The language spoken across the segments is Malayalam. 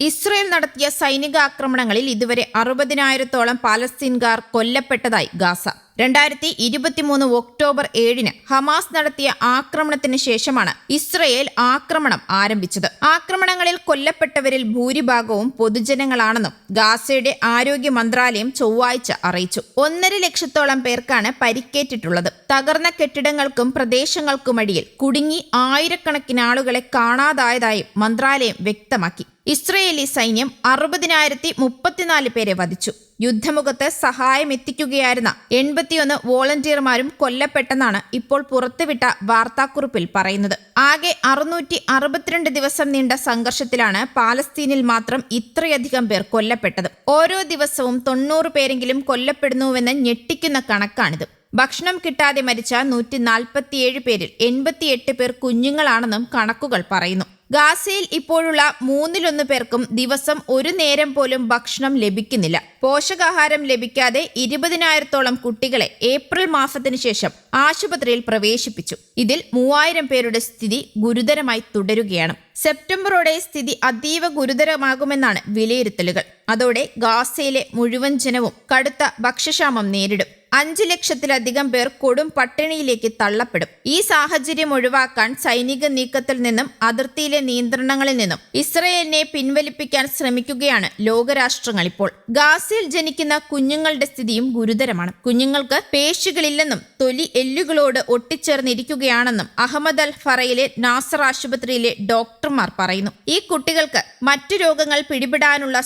ഇസ്രയേൽ നടത്തിയ സൈനിക ആക്രമണങ്ങളിൽ ഇതുവരെ അറുപതിനായിരത്തോളം പാലസ്തീൻകാർ കൊല്ലപ്പെട്ടതായി ഗാസ. രണ്ടായിരത്തി ഇരുപത്തിമൂന്ന് ഒക്ടോബർ ഏഴിന് ഹമാസ് നടത്തിയ ആക്രമണത്തിന് ശേഷമാണ് ഇസ്രയേൽ ആക്രമണം ആരംഭിച്ചത്. ആക്രമണങ്ങളിൽ കൊല്ലപ്പെട്ടവരിൽ ഭൂരിഭാഗവും പൊതുജനങ്ങളാണെന്നും ഗാസയുടെ ആരോഗ്യ മന്ത്രാലയം ചൊവ്വാഴ്ച അറിയിച്ചു. ഒന്നര ലക്ഷത്തോളം പേർക്കാണ് പരിക്കേറ്റിട്ടുള്ളത്. തകർന്ന കെട്ടിടങ്ങൾക്കും പ്രദേശങ്ങൾക്കുമടിയിൽ കുടുങ്ങി ആയിരക്കണക്കിന് ആളുകളെ കാണാതായതായും മന്ത്രാലയം വ്യക്തമാക്കി. ഇസ്രയേലി സൈന്യം അറുപതിനായിരത്തി മുപ്പത്തിനാല് പേരെ വധിച്ചു. യുദ്ധമുഖത്ത് സഹായം എത്തിക്കുകയായിരുന്ന എൺപത്തിയൊന്ന് വോളണ്ടിയർമാരും കൊല്ലപ്പെട്ടെന്നാണ് ഇപ്പോൾ പുറത്തുവിട്ട വാർത്താക്കുറിപ്പിൽ പറയുന്നത്. ആകെ അറുന്നൂറ്റി അറുപത്തിരണ്ട് ദിവസം നീണ്ട സംഘർഷത്തിലാണ് പാലസ്തീനിൽ മാത്രം ഇത്രയധികം പേർ കൊല്ലപ്പെട്ടത്. ഓരോ ദിവസവും തൊണ്ണൂറ് പേരെങ്കിലും കൊല്ലപ്പെടുന്നുവെന്ന് ഞെട്ടിക്കുന്ന കണക്കാണിത്. ഭക്ഷണം കിട്ടാതെ മരിച്ച നൂറ്റി നാൽപ്പത്തിയേഴ് പേരിൽ എൺപത്തിയെട്ട് പേർ കുഞ്ഞുങ്ങളാണെന്നും കണക്കുകൾ പറയുന്നു. ഗാസയിൽ ഇപ്പോഴുള്ള മൂന്നിലൊന്ന് പേർക്കും ദിവസം ഒരു നേരം പോലും ഭക്ഷണം ലഭിക്കുന്നില്ല. പോഷകാഹാരം ലഭിക്കാതെ ഇരുപതിനായിരത്തോളം കുട്ടികളെ ഏപ്രിൽ മാസത്തിന് ശേഷം ആശുപത്രിയിൽ പ്രവേശിപ്പിച്ചു. ഇതിൽ മൂവായിരം പേരുടെ സ്ഥിതി ഗുരുതരമായി തുടരുകയാണ്. സെപ്റ്റംബറോടെ സ്ഥിതി അതീവ ഗുരുതരമാകുമെന്നാണ് വിലയിരുത്തലുകൾ. അതോടെ ഗാസയിലെ മുഴുവൻ ജനവും കടുത്ത ഭക്ഷ്യക്ഷാമം നേരിടും. അഞ്ച് ലക്ഷത്തിലധികം പേർ കൊടും പട്ടിണിയിലേക്ക് തള്ളപ്പെടും. ഈ സാഹചര്യം ഒഴിവാക്കാൻ സൈനിക നീക്കത്തിൽ നിന്നും അതിർത്തിയിലെ നിയന്ത്രണങ്ങളിൽ നിന്നും ഇസ്രയേലിനെ പിൻവലിപ്പിക്കാൻ ശ്രമിക്കുകയാണ് ലോകരാഷ്ട്രങ്ങൾ ഇപ്പോൾ. ഗാസയിൽ ജനിക്കുന്ന കുഞ്ഞുങ്ങളുടെ സ്ഥിതിയും ഗുരുതരമാണ്. കുഞ്ഞുങ്ങൾക്ക് പേശികളില്ലെന്നും തൊലി എല്ലുകളോട് ഒട്ടിച്ചേർന്നിരിക്കുകയാണെന്നും അഹമ്മദ് അൽ ഫറയിലെ നാസർ ആശുപത്രിയിലെ ഡോക്ടർമാർ പറയുന്നു. ഈ കുട്ടികൾക്ക് മറ്റു രോഗങ്ങൾ പിടിപെടാനുള്ള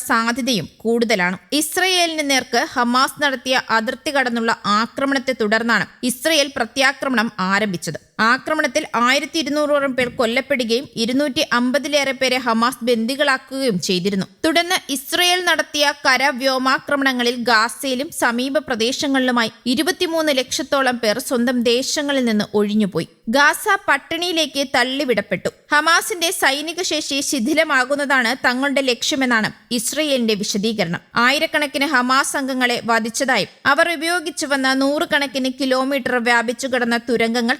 സാധ്യതയും കൂടുതലാണ്. ഇസ്രയേലിന് നേർക്ക് ഹമാസ് നടത്തിയ അതിർത്തി കടന്നുള്ള ആക്രമണത്തെ തുടർന്നാണ് ഇസ്രയേൽ പ്രത്യാക്രമണം ആരംഭിച്ചത്. ആക്രമണത്തിൽ ആയിരത്തി ഇരുന്നൂറോളം പേർ കൊല്ലപ്പെടുകയും ഇരുന്നൂറ്റി അമ്പതിലേറെ പേരെ ഹമാസ് ബന്ദികളാക്കുകയും ചെയ്തിരുന്നു. തുടർന്ന് ഇസ്രയേൽ നടത്തിയ കര വ്യോമാക്രമണങ്ങളിൽ ഗാസയിലും സമീപ പ്രദേശങ്ങളിലുമായി ഇരുപത്തിമൂന്ന് ലക്ഷത്തോളം പേർ സ്വന്തം ദേശങ്ങളിൽ നിന്ന് ഒഴിഞ്ഞുപോയി. ഗാസ പട്ടിണിയിലേക്ക് തള്ളിവിടപ്പെട്ടു. ഹമാസിന്റെ സൈനിക ശേഷി ശിഥിലമാകുന്നതാണ് തങ്ങളുടെ ലക്ഷ്യമെന്നാണ് ഇസ്രയേലിന്റെ വിശദീകരണം. ആയിരക്കണക്കിന് ഹമാസ് അംഗങ്ങളെ വധിച്ചതായും അവർ ഉപയോഗിച്ചു വന്ന നൂറുകണക്കിന് കിലോമീറ്റർ വ്യാപിച്ചു കിടന്ന തുരങ്കങ്ങൾ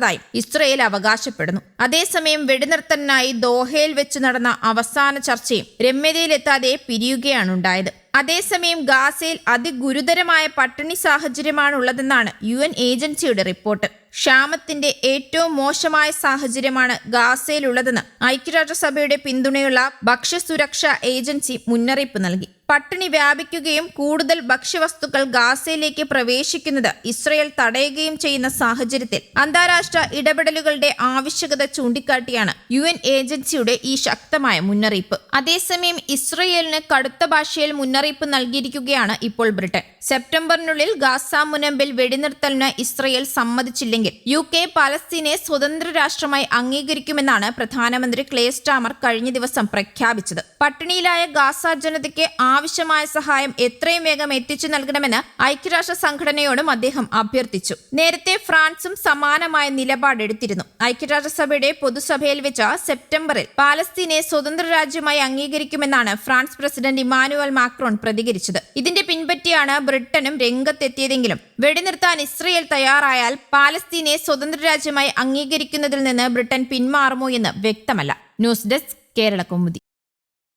തകർത്തതായും ഇസ്രയേൽ അവകാശപ്പെടുന്നു. അതേസമയം വെടിനിർത്തലിനായി ദോഹയിൽ വെച്ച് നടന്ന അവസാന ചർച്ചയും രമ്യതയിലെത്താതെ പിരിയുകയാണുണ്ടായത് അതേസമയം ഗാസയിൽ അതിഗുരുതരമായ പട്ടിണി സാഹചര്യമാണുള്ളതെന്നാണ് യു എൻ ഏജൻസിയുടെ റിപ്പോർട്ട്. ക്ഷാമത്തിന്റെ ഏറ്റവും മോശമായ സാഹചര്യമാണ് ഗാസയിലുള്ളതെന്ന് ഐക്യരാഷ്ട്രസഭയുടെ പിന്തുണയുള്ള ഭക്ഷ്യസുരക്ഷാ ഏജൻസി മുന്നറിയിപ്പ് നൽകി. പട്ടിണി വ്യാപിക്കുകയും കൂടുതൽ ഭക്ഷ്യവസ്തുക്കൾ ഗാസയിലേക്ക് പ്രവേശിക്കുന്നത് ഇസ്രയേൽ തടയുകയും ചെയ്യുന്ന സാഹചര്യത്തിൽ അന്താരാഷ്ട്ര ഇടപെടലുകളുടെ ആവശ്യകത ചൂണ്ടിക്കാട്ടിയാണ് യു എൻ ഏജൻസിയുടെ ഈ ശക്തമായ മുന്നറിയിപ്പ്. അതേസമയം ഇസ്രയേലിന് കടുത്ത ഭാഷയിൽ മുന്നറിയിപ്പ് നൽകിയിരിക്കുകയാണ് ഇപ്പോൾ ബ്രിട്ടൻ. സെപ്റ്റംബറിനുള്ളിൽ ഗാസ മുനമ്പിൽ വെടിനിർത്തലിന് ഇസ്രയേൽ സമ്മതിച്ചില്ലെങ്കിൽ യു കെ പലസ്തീനെ സ്വതന്ത്ര രാഷ്ട്രമായി അംഗീകരിക്കുമെന്നാണ് പ്രധാനമന്ത്രി ക്ലേസ്റ്റാമർ കഴിഞ്ഞ ദിവസം പ്രഖ്യാപിച്ചത്. പട്ടിണിയിലായ ഗാസ ജനതയ്ക്ക് ആവശ്യമായ സഹായം എത്രയും വേഗം എത്തിച്ചു നൽകണമെന്ന് ഐക്യരാഷ്ട്ര സംഘടനയോടും അദ്ദേഹം അഭ്യർത്ഥിച്ചു. നേരത്തെ ഫ്രാൻസും സമാനമായ നിലപാടെടുത്തിരുന്നു. ഐക്യരാഷ്ട്രസഭയുടെ പൊതുസഭയിൽ വെച്ച സെപ്റ്റംബറിൽ പാലസ്തീനെ സ്വതന്ത്ര രാജ്യമായി അംഗീകരിക്കുമെന്നാണ് ഫ്രാൻസ് പ്രസിഡന്റ് ഇമാനുവൽ മാക്രോൺ പ്രതികരിച്ചത്. ഇതിന്റെ പിൻപറ്റിയാണ് ബ്രിട്ടനും രംഗത്തെത്തിയതെങ്കിലും വെടിനിർത്താൻ ഇസ്രയേൽ തയ്യാറായാൽ പാലസ്തീനെ സ്വതന്ത്ര രാജ്യമായി അംഗീകരിക്കുന്നതിൽ നിന്ന് ബ്രിട്ടൻ പിന്മാറുമോ എന്ന് വ്യക്തമല്ല. News desk Kerala Kaumudi.